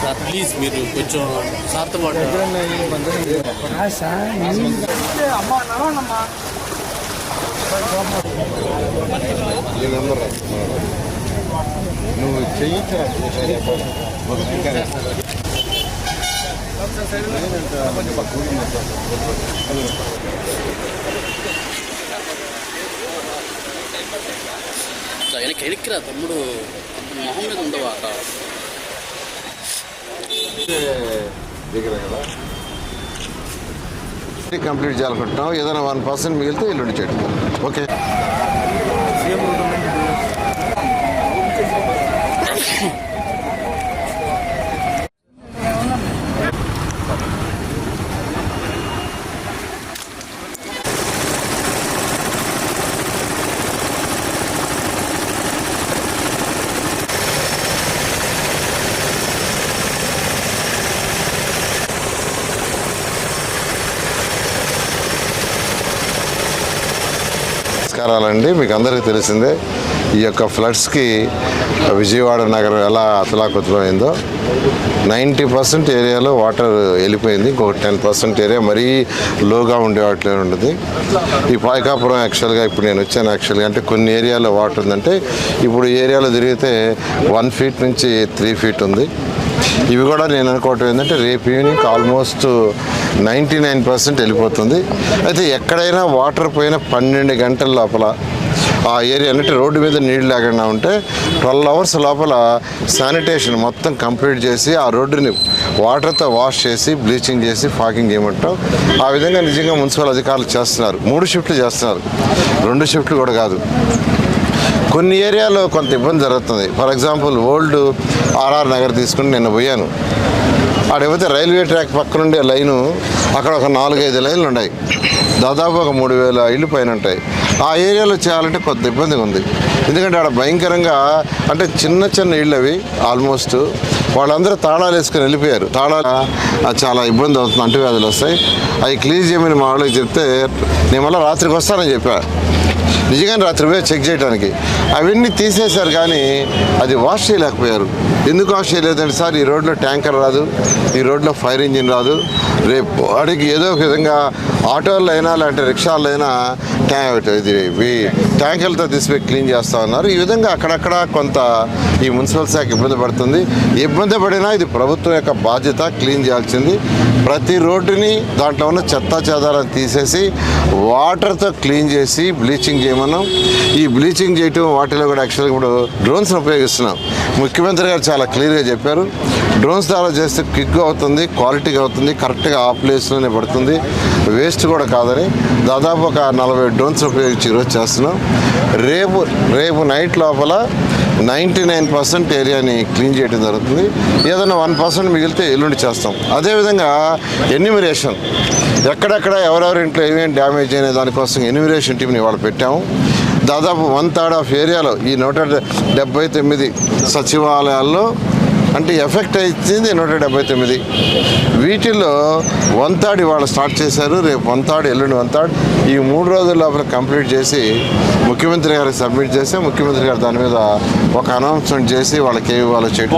Sir please మీరు కొంచెం సార్తో పాటు నువ్వు చేయించిన వెనక్కి వెనక్కిరా తమ్ముడు. మొహం మీద ఉండవా దగ్గర కదా. కంప్లీట్ చేయాలనుకుంటున్నాం ఏదైనా వన్ పర్సెంట్ మిగిలితే ఎల్లుండి చేయడం ఓకే. నమస్కారాలండి. మీకు అందరికీ తెలిసిందే ఈ యొక్క ఫ్లడ్స్కి విజయవాడ నగరం ఎలా అతలాకుతలమైందో నైంటీ పర్సెంట్ ఏరియాలో వాటర్ వెళ్ళిపోయింది ఇంకొక టెన్ పర్సెంట్ ఏరియా మరీ లోగా ఉండే వాటిలో ఈ పాయకాపురం యాక్చువల్గా ఇప్పుడు నేను వచ్చాను యాక్చువల్గా అంటే కొన్ని ఏరియాలో వాటర్ ఉందంటే ఇప్పుడు ఏరియాలో తిరిగితే వన్ ఫీట్ నుంచి త్రీ ఫీట్ ఉంది. ఇవి కూడా నేను అనుకోవటం ఏంటంటే రేపు evening almost ninety nine percent వెళ్ళిపోతుంది. అయితే ఎక్కడైనా వాటర్ పోయిన పన్నెండు గంటల లోపల ఆ ఏరియా అంటే రోడ్డు మీద నీళ్ళు లేకుండా ఉంటే ట్వెల్వ్ అవర్స్ లోపల శానిటేషన్ మొత్తం కంప్లీట్ చేసి ఆ రోడ్డుని వాటర్తో వాష్ చేసి బ్లీచింగ్ చేసి ఫాకింగ్ చేయమంటాం. ఆ విధంగా నిజంగా మున్సిపల్ అధికారులు చేస్తున్నారు. మూడు షిఫ్ట్లు చేస్తున్నారు. రెండు షిఫ్ట్లు కూడా కాదు. కొన్ని ఏరియాలో కొంత ఇబ్బంది జరుగుతుంది. For example old RR Nagar తీసుకుని నిన్న పోయాను. ఆడైతే రైల్వే ట్రాక్ పక్కనుండే లైను అక్కడ ఒక నాలుగైదు లైన్లు ఉన్నాయి దాదాపు ఒక మూడు వేల ఇళ్ళు పైన ఉంటాయి. ఆ ఏరియాలో చేయాలంటే కొంత ఇబ్బందిగా ఉంది. ఎందుకంటే ఆడ భయంకరంగా అంటే చిన్న చిన్న ఇళ్ళు అవి ఆల్మోస్ట్ వాళ్ళందరూ తాళాలు వేసుకొని వెళ్ళిపోయారు. తాళాలు చాలా ఇబ్బంది అవుతుంది అంటువ్యాధులు వస్తాయి. అవి క్లీజ్ చేయమని మా వాళ్ళకి చెప్తే నేను మళ్ళీ రాత్రికి వస్తానని చెప్పా. నిజంగానే రాత్రి పోయి చెక్ చేయడానికి అవన్నీ తీసేశారు కానీ అది వాష్ చేయలేకపోయారు. ఎందుకు వాష్ చేయలేదంటే సార్ ఈ రోడ్లో ట్యాంకర్ రాదు ఈ రోడ్లో ఫైర్ ఇంజిన్ రాదు. రేపు వాడికి ఏదో ఒక విధంగా ఆటోలైనా అయినా లేదంటే రిక్షాలైనా అయినా ఇది ట్యాంకులతో తీసిపోయి క్లీన్ చేస్తా ఉన్నారు. ఈ విధంగా అక్కడక్కడ కొంత ఈ మున్సిపల్ శాఖ ఇబ్బంది పడుతుంది. ఇబ్బంది పడినా ఇది ప్రభుత్వం యొక్క బాధ్యత క్లీన్ చేయాల్సింది. ప్రతి రోడ్డుని దాంట్లో ఉన్న చెత్త చెదారాన్ని తీసేసి వాటర్తో క్లీన్ చేసి బ్లీచింగ్ చేయమన్నాం. ఈ బ్లీచింగ్ చేయటం వాటిలో కూడా యాక్చువల్గా ఇప్పుడు డ్రోన్స్ని ఉపయోగిస్తున్నాం. ముఖ్యమంత్రి గారు చాలా క్లియర్గా చెప్పారు. డ్రోన్స్ ద్వారా చేస్తే క్విక్గా అవుతుంది క్వాలిటీగా అవుతుంది కరెక్ట్గా ఆ ప్లేస్లోనే పడుతుంది. వేస్ట్ కూడా కాదని దాదాపు ఒక నలభై డ్రోన్స్ ఉపయోగించి ఈరోజు చేస్తున్నాం. రేపు రేపు నైట్ లోపల నైంటీ నైన్ పర్సెంట్ ఏరియాని క్లీన్ చేయడం జరుగుతుంది. ఏదైనా వన్ పర్సెంట్ మిగిలితే ఎల్లుండి చేస్తాం. అదేవిధంగా ఎన్యూమిరేషన్. ఎక్కడెక్కడ ఎవరెవరి ఇంట్లో ఏమేమి డ్యామేజ్ అయిన దానికోసం ఎన్యూమిరేషన్ టీంని ఇవాళ పెట్టాము. దాదాపు వన్ థర్డ్ ఆఫ్ ఏరియాలో ఈ నూట డెబ్బై తొమ్మిది సచివాలయాల్లో అంటే ఎఫెక్ట్ అవుతుంది నూట డెబ్బై తొమ్మిది. వీటిల్లో వన్ థర్డ్ ఇవాళ స్టార్ట్ చేశారు. రేపు వన్ థర్డ్ ఎల్లుండి వన్ థర్డ్ ఈ మూడు రోజుల లోపల కంప్లీట్ చేసి ముఖ్యమంత్రి గారికి సబ్మిట్ చేస్తే ముఖ్యమంత్రి గారు దాని మీద ఒక అనౌన్స్మెంట్ చేసి వాళ్ళకి ఏ ఇవ్వాలో చేయడం.